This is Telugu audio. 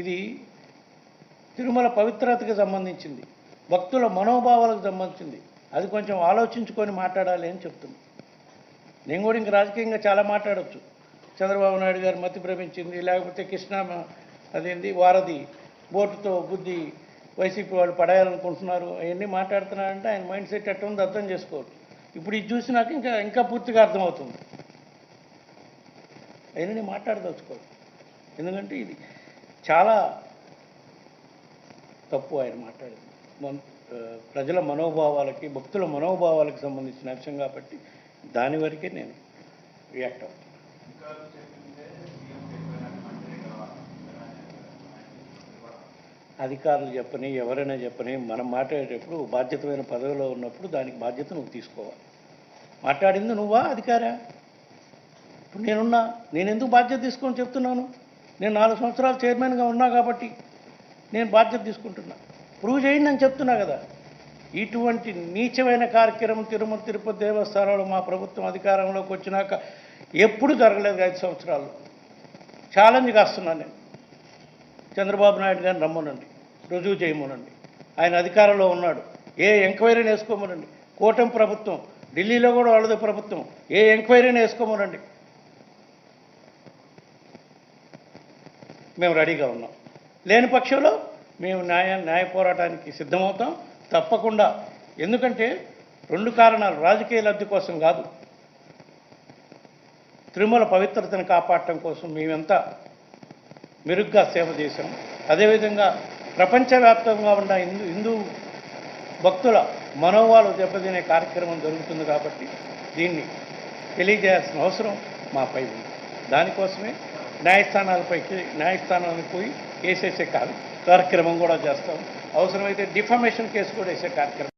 ఇది తిరుమల పవిత్రతకి సంబంధించింది భక్తుల మనోభావాలకు సంబంధించింది. అది కొంచెం ఆలోచించుకొని మాట్లాడాలి అని చెప్తున్నాను నేను కూడా ఇంక రాజకీయంగా చాలా మాట్లాడవచ్చు చంద్రబాబు నాయుడు గారు మతి భ్రమించింది లేకపోతే కృష్ణ అదేంది వారధి బోటుతో బుద్ధి వైసీపీ వాళ్ళు పడేయాలనుకుంటున్నారు అవన్నీ మాట్లాడుతున్నారంటే ఆయన మైండ్ సెట్ ఎట్ట ఉందో అర్థం చేసుకోవచ్చు ఇప్పుడు ఇది చూసినాక ఇంకా ఇంకా పూర్తిగా అర్థమవుతుంది. అవన్నీ నేను మాట్లాడదలుచుకోవచ్చు ఎందుకంటే ఇది చాలా తప్పు ఆయన మాట్లాడింది. ప్రజల మనోభావాలకి భక్తుల మనోభావాలకి సంబంధించిన అంశం కాబట్టి దాని వరకే నేను రియాక్ట్ అవుతాను అధికారులు చెప్పని ఎవరైనా చెప్పని మనం మాట్లాడేటప్పుడు బాధ్యతమైన పదవిలో ఉన్నప్పుడు దానికి బాధ్యత నువ్వు తీసుకోవాలి. మాట్లాడింది నువ్వా అధికారా? ఇప్పుడు నేనున్నా నేను ఎందుకు బాధ్యత తీసుకొని చెప్తున్నాను? నేను నాలుగు సంవత్సరాలు చైర్మన్గా ఉన్నా కాబట్టి నేను బాధ్యత తీసుకుంటున్నా. ప్రూవ్ చేయండి అని చెప్తున్నా కదా. ఇటువంటి నీచమైన కార్యక్రమం తిరుమల తిరుపతి దేవస్థానంలో మా ప్రభుత్వం అధికారంలోకి వచ్చినాక ఎప్పుడు జరగలేదు ఐదు సంవత్సరాలు. ఛాలెంజ్ కాస్తున్నాను నేను. చంద్రబాబు నాయుడు గారిని రమ్మనండి. రుజువు చేయమనండి. ఆయన అధికారంలో ఉన్నాడు. ఏ ఎంక్వైరీని వేసుకోమనండి. కూటమి ప్రభుత్వం ఢిల్లీలో కూడా వాళ్ళదే ప్రభుత్వం. ఏ ఎంక్వైరీని వేసుకోమనండి. మేము రెడీగా ఉన్నాం. లేని పక్షంలో మేము న్యాయ న్యాయ పోరాటానికి సిద్ధమవుతాం. తప్పకుండా. ఎందుకంటే రెండు కారణాలు రాజకీయ లబ్ధి కోసం కాదు. తిరుమల పవిత్రతను కాపాడటం కోసం మేమెంతా మెరుగ్గా సేవ చేశాం. అదేవిధంగా ప్రపంచవ్యాప్తంగా ఉన్న హిందూ హిందూ భక్తుల మనోవాలు దెబ్బతినే కార్యక్రమం జరుగుతుంది కాబట్టి దీన్ని తెలియజేయాల్సిన అవసరం మాపై ఉంది. దానికోసమే న్యాయస్థానాలపైకి న్యాయస్థానాలకు పోయి వేసేసే కార్- కార్యక్రమం కూడా చేస్తాం. అవసరమైతే డిఫమేషన్ కేసు కూడా వేసే కార్యక్రమం